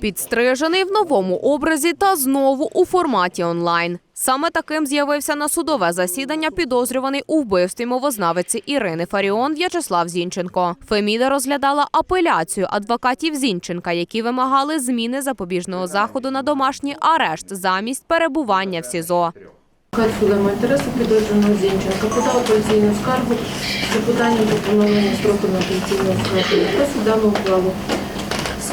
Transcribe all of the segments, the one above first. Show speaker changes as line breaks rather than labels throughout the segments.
Підстрижений в новому образі та знову у форматі онлайн. Саме таким з'явився на судове засідання підозрюваний у вбивстві мовознавиці Ірини Фаріон В'ячеслав Зінченко. Феміда розглядала апеляцію адвокатів Зінченка, які вимагали зміни запобіжного заходу на домашній арешт замість перебування в СІЗО.
Адвокат інтересу підозрюваного Зінченка подав апеляційну скаргу з питанням про поновлення строку на апеляційну скаргу. Просить дану ухвалу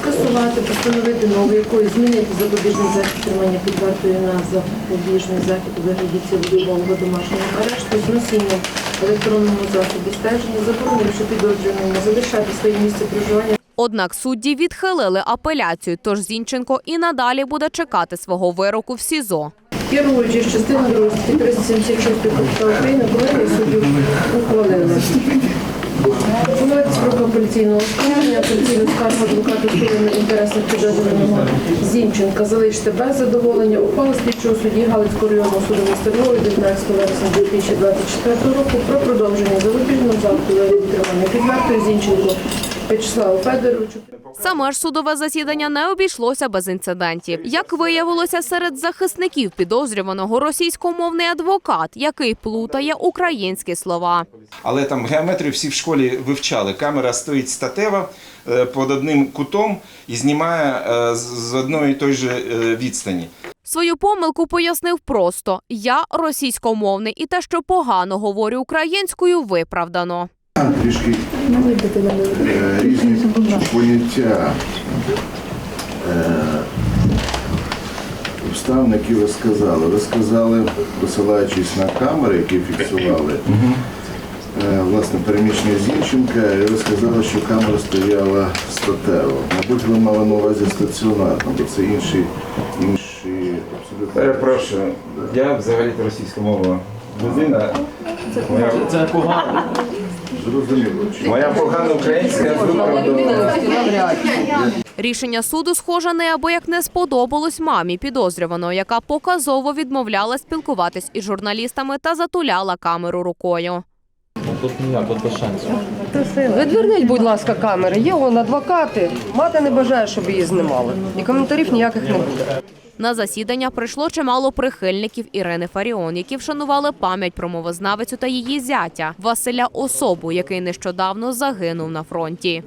скасувати, постановити нову, якою змінити запобіжний захід тримання під вартою на запобіжний захід у вигляді цілодобового домашнього арешту з носінням електронного засобу стеження, заборонивши підозрюваному залишати своє місце проживання
Однак судді відхилили апеляцію, тож Зінченко і надалі буде чекати свого вироку в СІЗО.
Керуючись частиною 2 статті 376 Кодексу України, колегія суддів ухвалили. Поновити строк апеляційного оскарження, апеляційну скаргу адвокату сторони інтересів підозрюваного Зінченка. Залишити без задоволення. Ухвали слідчого судді Галицького районного суду міста Львова 19 вересня 2024 року про продовження залученого заходу відтримання під вартою Зінченко В'ячеславу Федоровичу.
Саме ж судове засідання не обійшлося без інцидентів. Як виявилося, серед захисників підозрюваного російськомовний адвокат, який плутає українські слова.
Але там геометрію всі в школі вивчали. Камера стоїть статева е, під одним кутом і знімає е, з- одної і той же е, відстані.
Свою помилку пояснив просто: я російськомовний, і те, що погано говорю українською, виправдано.
Трішки е, різні поняття е, обставин, які ви сказали. Ви сказали, посилаючись на камери, які фіксували е, власне переміщення Зінченка, і ви сказали, що камера стояла статево. Мабуть, ви мали на увазі стаціонарно, бо це інші, інші абсолютно.
Перепрошую, я взагалі російська мова людина.
Це погано.
Зрозуміло.
моя погана українська.
Рішення суду, схоже, неабияк не сподобалось мамі підозрюваного, яка показово відмовляла спілкуватись із журналістами та затуляла камеру рукою.
Тут ніяк, от без шансів.
Відверніть, будь ласка, камери. Є вон адвокати. Мати не бажає, щоб її знімали. І коментарів ніяких не буде.
На засідання прийшло чимало прихильників Ірини Фаріон, які вшанували пам'ять про мовознавицю та її зятя Василя Особу, який нещодавно загинув на фронті.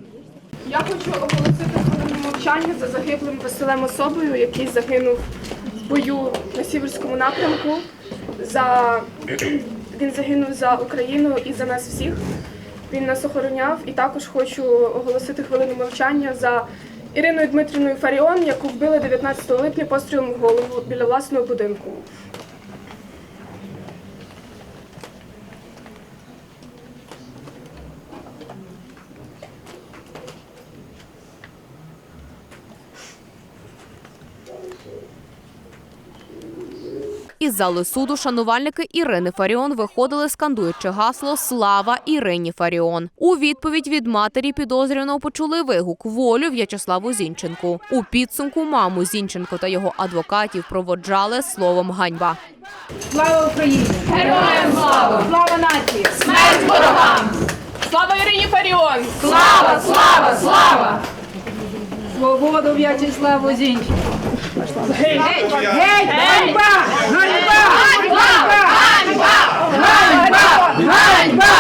Я хочу оголосити хвилину мовчання за загиблим Василем Особою, який загинув в бою на Сіверському напрямку. За... Він загинув за Україну і за нас всіх. Він нас охороняв. І також хочу оголосити хвилину мовчання за Іриною Дмитрівною Фаріон, яку вбили 19 липня пострілом в голову біля власного будинку.
Із зали суду шанувальники Ірини Фаріон виходили, скандуючи гасло Слава Ірині Фаріон. У відповідь від матері підозрюваного почули вигук волю В'ячеславу Зінченку. У підсумку маму Зінченко та його адвокатів проводжали словом ганьба.
Слава Україні! Героям слава! Слава нації! Смерть ворогам! Слава Ірині Фаріон! Слава, слава, слава!
Свободу В'ячеславу Зінченку.
Геть! Геть! Ганьба! Ганьба! Ганьба! Ганьба! Ганьба! Ганьба! Ганьба!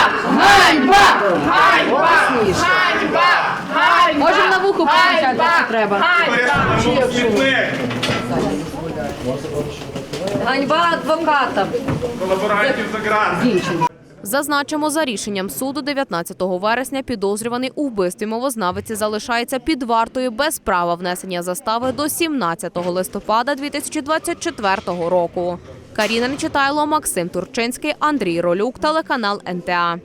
Ганьба! Ганьба!
Можемо на вухо покричати, якщо треба. Ганьба адвоката.
Зазначимо, за рішенням суду 19 вересня підозрюваний у вбивстві мовознавиці залишається під вартою без права внесення застави до 17 листопада 2024 року. Каріна Нечитайло, Максим Турчинський, Андрій Ролюк, телеканал НТА.